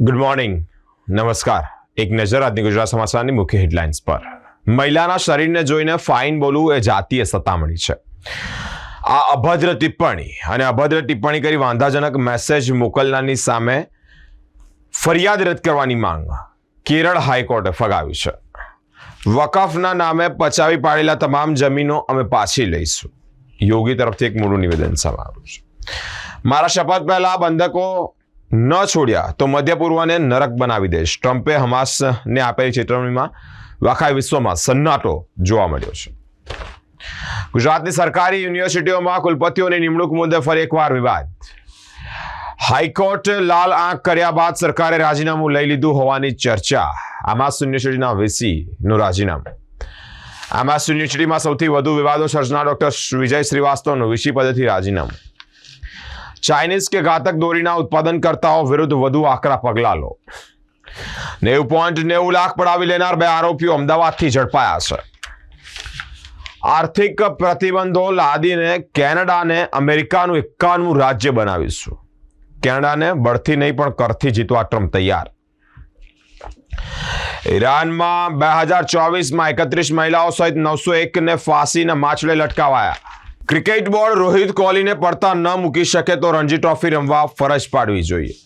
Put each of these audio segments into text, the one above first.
Good morning નમસ્કાર. એક નજર આજની ગુજરાત સમાચારની મુખ્ય હેડલાઇન્સ પર. મહિલાના શરીરને જોઈને ફાઇન બોલવું એ જાતીય સતામણી છે. આ અભદ્ર ટિપ્પણી અને અભદ્ર ટિપ્પણી કરી વાંધાજનક મેસેજ મોકલનારની સામે ફરિયાદ રદ કરવાની માંગ કેરળ હાઈકોર્ટે ફગાવી છે. વકફના નામે પચાવી પાડેલા તમામ જમીનો અમે પાછી લઈશું. યોગી તરફથી એક મોટું નિવેદન સામે આવ્યું છે. મારા શપથ પહેલા બંધકો ન છોડ્યા તો મધ્ય પૂર્વને નરક બનાવી દેશ. ટ્રમ્પે હમાસને આપેલી ચેતવણીમાં આખા વિશ્વમાં સન્નાટો જોવા મળ્યો છે. ગુજરાતની સરકારી યુનિવર્સિટીઓમાં કુલપતિઓની નિમણૂક મુદ્દે ફરી એકવાર વિવાદ. હાઈકોર્ટ લાલ આંખ કર્યા બાદ સરકારે રાજીનામું લઈ લીધું હોવાની ચર્ચા. આમાસ યુનિવર્સિટીના વીસીનું રાજીનામું. આમાસ યુનિવર્સિટીમાં સૌથી વધુ વિવાદો સર્જનાર ડોક્ટર વિજય શ્રીવાસ્તવનું વીસી પદેથી રાજીનામું. ચાઇનીઝ કે ઘાતક દોરીના ઉત્પાદનકર્તાઓ વિરુદ્ધ વધુ આકરા પગલાં લો નેવું પોઈન્ટ નેવું લાખ પડાવી લેનાર બે આરોપીઓ અમદાવાદથી ઝડપાયા છે આર્થિક પ્રતિબંધો લાદીને કેનેડાને અમેરિકાનું એકાનું રાજ્ય બનાવીશું કેનેડાને બળથી નહીં પણ કરથી જીતવા ટ્રમ્પ તૈયાર ઈરાનમાં બે હજાર ચોવીસમાં એકત્રીસ મહિલાઓ સહિત નવસો એકને ફાંસીના માછડે લટકાવાયા ક્રિકેટ બોર્ડ રોહિત કોહલીને પડતા ન મૂકી શકે તો રણજી ટ્રોફી રમવા ફરજ પાડવી જોઈએ.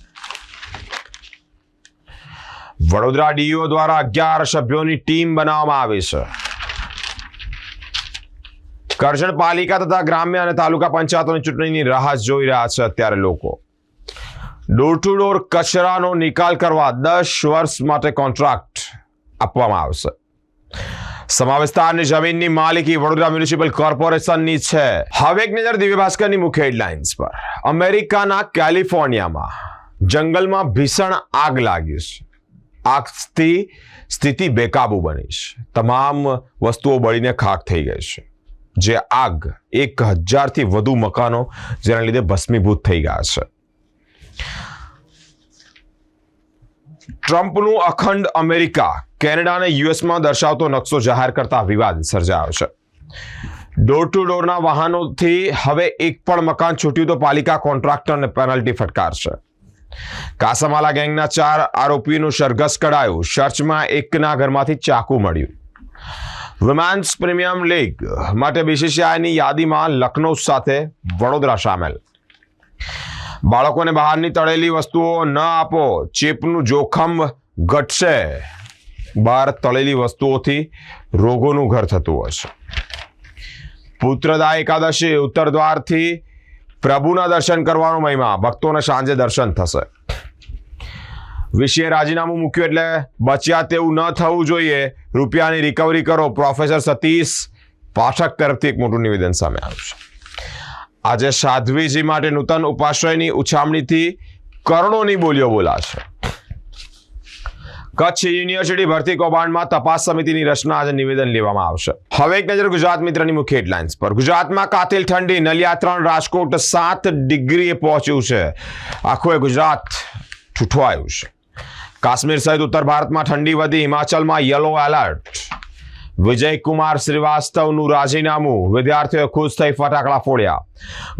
વડોદરા ડીઓ દ્વારા અગિયાર સભ્યોની ટીમ બનાવવામાં આવી છે. કરજણ પાલિકા તથા ગ્રામ્ય અને તાલુકા પંચાયતોની ચૂંટણીની રાહ જોઈ રહ્યા છે અત્યારે લોકો. ડોર ટુ ડોર કચરાનો નિકાલ કરવા દસ વર્ષ માટે કોન્ટ્રાક્ટ આપવામાં આવશે. સમા વિસ્તારની જમીનની માલિકી વડોદરા મ્યુનિસિપલ કોર્પોરેશનની છે. હવે એક નજર દિવ્ય ભાસ્કરની મુખ્ય હેડલાઇન્સ પર. અમેરિકાના કેલિફોર્નિયામાં જંગલમાં ભીષણ આગ લાગી છે. આગથી સ્થિતિ બેકાબુ બની છે. તમામ વસ્તુઓ બળીને ખાક થઈ ગઈ છે. જે આગ એક હજારથી વધુ મકાનો જેના લીધે ભસ્મીભૂત થઈ ગયા છે. ટ્રમ્પનું અખંડ અમેરિકા કેનેડા અને યુએસમાં દર્શાવતો નકશો જાહેર કરતા વિવાદ સર્જાયો છે. ડોર ટુ ડોરના વાહનોથી હવે એક પણ મકાન છૂટ્યું તો પાલિકા કોન્ટ્રાક્ટરને પેનલ્ટી ફટકારશે. કાસામાલા ગેંગના ચાર આરોપીનું સરઘસ કઢાયું. સર્ચમાં એકના ઘરમાંથી ચાકુ મળ્યું. વિમેન્સ પ્રીમિયમ લીગ માટે બીસીસીઆઈની યાદીમાં લખનૌ સાથે વડોદરા સામેલ. બાળકોને બહારની તળેલી વસ્તુઓ ન આપો. ચેપનું જોખમ ઘટશે. બહાર તળેલી વસ્તુઓથી રોગોનું ઘર થતું હશે પુત્રદા એકાદશી ઉત્તર દ્વારથી પ્રભુના દર્શન કરવાનો મહિમા. ભક્તોને સાંજે દર્શન થશે. વિશે રાજીનામું મૂક્યું એટલે બચ્યા તેવું ન થવું જોઈએ. રૂપિયાની રિકવરી કરો. પ્રોફેસર સતીશ પાઠક તરફથી એક મોટું નિવેદન સામે આવ્યું છે. આજે સાધ્વીજી માટે નૂતન ઉપાશ્રયની ઉછામણીથી કરોડોની બોલીઓ બોલાશે. કચ્છ યુનિવર્સિટી ભરતી કૌભાંડમાં તપાસ સમિતિની રચના આજે નિવેદન લેવામાં આવશે. હવે એક નજર ગુજરાત મિત્રની મુખ્ય હેડલાઇન્સ પર. ગુજરાતમાં કાતિલ ઠંડી, નલિયા ત્રણ, રાજકોટ સાત ડિગ્રીએ પહોંચ્યું છે. આખું ગુજરાત ઠૂઠવાયું છે. કાશ્મીર સહિત ઉત્તર ભારતમાં ઠંડી વધી, હિમાચલમાં યલો એલર્ટ. વિજયકુમાર શ્રીવાસ્તવનું રાજીનામું. વિદ્યાર્થીઓએ ખુશ થઈ ફટાકડા ફોડ્યા.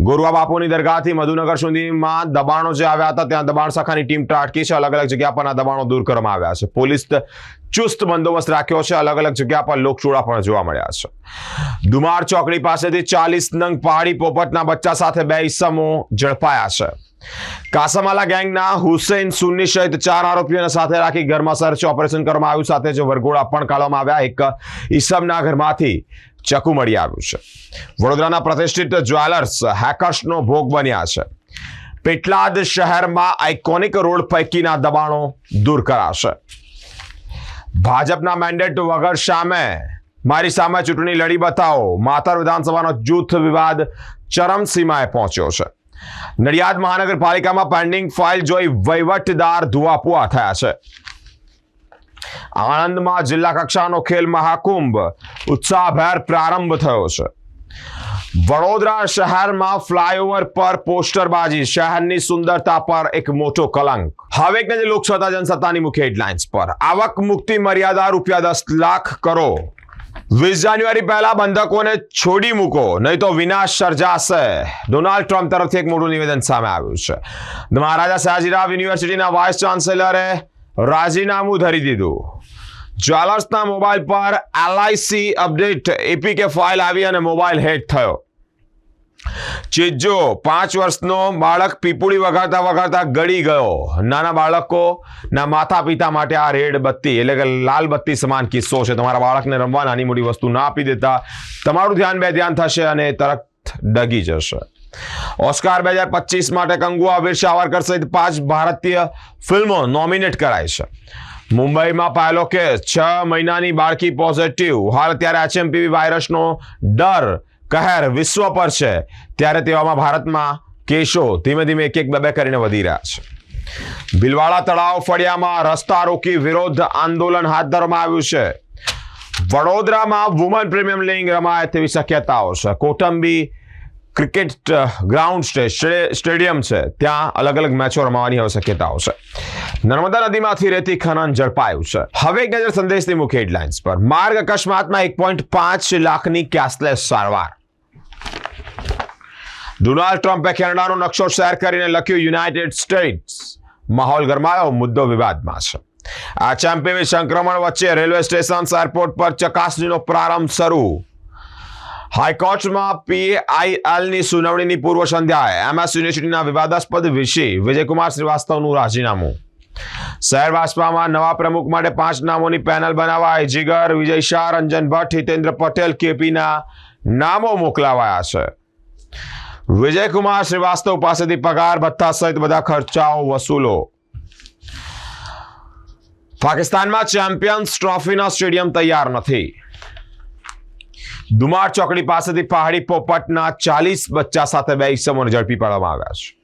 ગોરવા બાપુની દરગાહથી મધુનગર સુધીમાં દબાણો જે આવ્યા હતા, ત્યાં દબાણ શાખાની ટીમ ત્રાટકી છે. અલગ અલગ જગ્યા પરના દબાણો દૂર કરવામાં આવ્યા છે. પોલીસ ચુસ્ત બંદોબસ્ત રાખ્યો છે. અલગ અલગ જગ્યા પર લોકચોળા પણ જોવા મળ્યા છે. દુમાર ચોકડી પાસેથી ચાલીસ નંગ પહાડી પોપટના બચ્ચા સાથે બે ઈસમો ઝડપાયા છે. કાસામાલા ગેંગના હુસેન સુન્ની સહિત ચાર આરોપીઓને સાથે રાખી ઘરમાં સર્ચ ઓપરેશન કરવામાં આવ્યું. સાથે જ વરઘોડા પણ કાઢવામાં આવ્યા. એક ઈસમના ઘરમાંથી ચકુ મળી આવ્યું છે. વડોદરાના પ્રતિષ્ઠિત જ્વેલર્સ હેકર્સનો ભોગ બન્યા છે. પેટલાદ શહેરમાં આઇકોનિક રોડ પૈકીના દબાણો દૂર કરાશે. ભાજપના મેન્ડેટ વગર સામે? મારી સામે ચૂંટણી લડી બતાવો. માતર વિધાનસભાનો જૂથ વિવાદ ચરમસીમાએ પહોંચ્યો છે. નડિયાદ મહાનગરપાલિકામાં પેન્ડિંગ ફાઇલ જોઈ વહીવટદાર ધુઆપુઆ થયા છે. આણંદમાં જિલ્લા કક્ષાનો ખેલ મહાકુંભ ઉત્સાહભેર પ્રારંભ થયો છે. વડોદરા શહેરમાં ફ્લાયઓવર પર પોસ્ટરબાજી, શહેરની સુંદરતા પર એક મોટો કલંક. હવે એક નજર લોકસત્તા જનસત્તાની મુખ્ય હેડલાઇન્સ પર. આવક મુક્તિ મર્યાદા રૂપિયા દસ લાખ કરો વીસ જાન્યુઆરી પહેલા બંધકોને છોડી મૂકો, નહીં તો વિનાશ સર્જાશે. ડોનાલ્ડ ટ્રમ્પ તરફથી એક મોટું નિવેદન સામે આવ્યું છે. મહારાજા સયાજીરાવ યુનિવર્સિટીના વાઇસ ચાન્સેલરે રાજીનામું ધરી દીધું. જ્વેલર્સના મોબાઈલ પર એલઆઈસી અપડેટ એપીકે ફાઇલ આવી અને મોબાઈલ હેક થયો. ચીજો પાંચ વર્ષનો બાળક પીપુડી વગાડતા વગાડતા ગળી ગયો. નાના બાળકો ના માતા પિતા માટે આ રેડ બત્તી એટલે કે લાલ બત્તી સમાન કિસ્સો છે. તમારા બાળકને રમવા નાની મોટી વસ્તુ ના આપી દેતા. તમારું ધ્યાન બે ધ્યાન થશે અને તરત ડગી જશે. ઓસ્કાર બે હજાર પચીસ માટે કંગુઆ વીર સાવરકર સહિત પાંચ ભારતીય ફિલ્મો નોમિનેટ કરાઈ છે. મુંબઈમાં પાયેલો કેસ, છ મહિનાની બાળકી પોઝિટિવ હાલ ત્યારે એચએમપીવી વાયરસનો ડર, કહેર વિશ્વ પર છે. ત્યારે તેવામાં ભારતમાં કેસો ધીમે ધીમે એક એક બે બે કરીને વધી રહ્યા છે. ભીલવાડા તળાવ ફળિયામાં રસ્તા રોકી વિરોધ આંદોલન હાથ ધરવામાં આવ્યું છે. વડોદરામાં વુમન પ્રીમિયમ લીગ રમાય તેવી શક્યતાઓ છે. કોટંબી ક્રિકેટ ગ્રાઉન્ડ સ્ટેડિયમ છે, ત્યાં અલગ અલગ મેચો રમાવાની હવે શક્યતાઓ છે. નર્મદા નદીમાંથી રેતી, ખનન ઝડપાયું છે. હવે એક નજર સંદેશની મુખ્ય હેડલાઇન્સ પર. માર્ગ અકસ્માતમાં એક પોઈન્ટ પાંચ લાખની કેશલેસ સારવાર. ડોનાલ્ડ ટ્રમ્પે કેનેડાનો નકશો શેર કરીને લખ્યું, યુનાઇટેડ સ્ટેટ્સ. માહોલ ગરમાયો, મુદ્દો વિવાદમાં છે. આ ચેમ્પિયન સંક્રમણ વચ્ચે રેલવે સ્ટેશન, એરપોર્ટ પર ચકાસણીનો પ્રારંભ શરૂ. હાઈકોર્ટમાં પીઆઈએલની સુનાવણીની પૂર્વ સંધ્યાએ એમએસ યુનિવર્સિટીના વિવાદાસ્પદ વિષય વિજયકુમાર શ્રીવાસ્તવનું રાજીનામું. શહેર ભાજપામાં નવા પ્રમુખ માટે પાંચ નામોની પેનલ બનાવાય જીગર વિજય શાહ રંજન ભટ્ટ, હિતેન્દ્ર પટેલ કેપીના નામો મોકલાવાયા છે. વિજયકુમાર શ્રીવાસ્તવ પાસેથી પગાર, ભથ્થા સહિત બધા ખર્ચાઓ વસૂલો. પાકિસ્તાનમાં ચેમ્પિયન્સ ટ્રોફીના સ્ટેડિયમ તૈયાર નથી. દુમાર ચોકડી પાસેથી પહાડી પોપટના ચાલીસ બચ્ચા સાથે બે ઈસમોને ઝડપી પાડવામાં આવ્યા છે.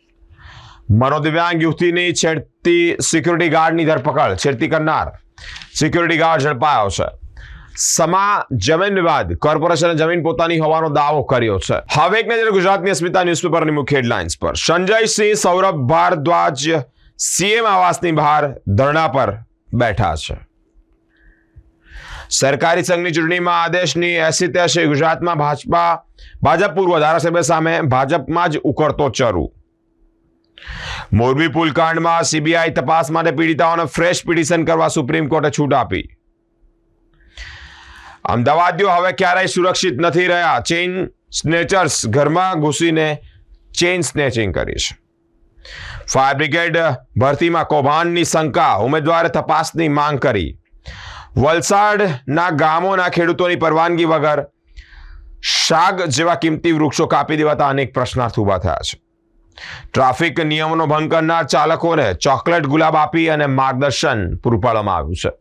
મનોદિવ્યાંગ યુવતીની છેડતી સિક્યુરિટી ગાર્ડની ધરપકડ, છેડતી કરનાર સિક્યુરિટી ગાર્ડ ઝડપાયો છે. સમા જમીન વિવાદ, કોર્પોરેશને જમીન પોતાની હોવાનો દાવો કર્યો છે. હવે એક નજર ગુજરાતની અસ્મિતા ન્યૂઝપેપરની મુખ્ય હેડલાઇન્સ પર. સંજયસિંહ સૌરભ ભારદ્વાજ સીએમ આવાસની બહાર ધરણા પર બેઠા છે. સરકારી સંઘની ચૂંટણીમાં આદેશની એસી તેસી ગુજરાતમાં ભાજપા, ભાજપ પૂર્વ ધારાસભ્ય સામે ભાજપમાં જ ઉકળતો ચરુ. મોરબી પુલકાંડમાં સીબીઆઈ તપાસ માટે પીડિતાઓને ફ્રેશ પિટિશન કરવા સુપ્રીમ કોર્ટે છૂટ આપી. અમદાવાદીઓ હવે ક્યારેય સુરક્ષિત નથી રહ્યા. ચેઇન સ્નેચર્સ ઘરમાં ઘૂસીને ચેઇન સ્નેચિંગ કરી છે. ફાયર બ્રિગેડ ભરતીમાં કૌભાંડની શંકા. ઉમેદવારે તપાસની માંગ કરી. વલસાડના ગામોના ખેડૂતોની પરવાનગી વગર શાક જેવા કિંમતી વૃક્ષો કાપી દેવાતા અનેક પ્રશ્નાર્થ ઊભા થયા છે. ટ્રાફિક નિયમોનો ભંગ કરનાર ચાલકોને ચોકલેટ ગુલાબ આપી અને માર્ગદર્શન પૂરું પાડવામાં આવ્યું છે.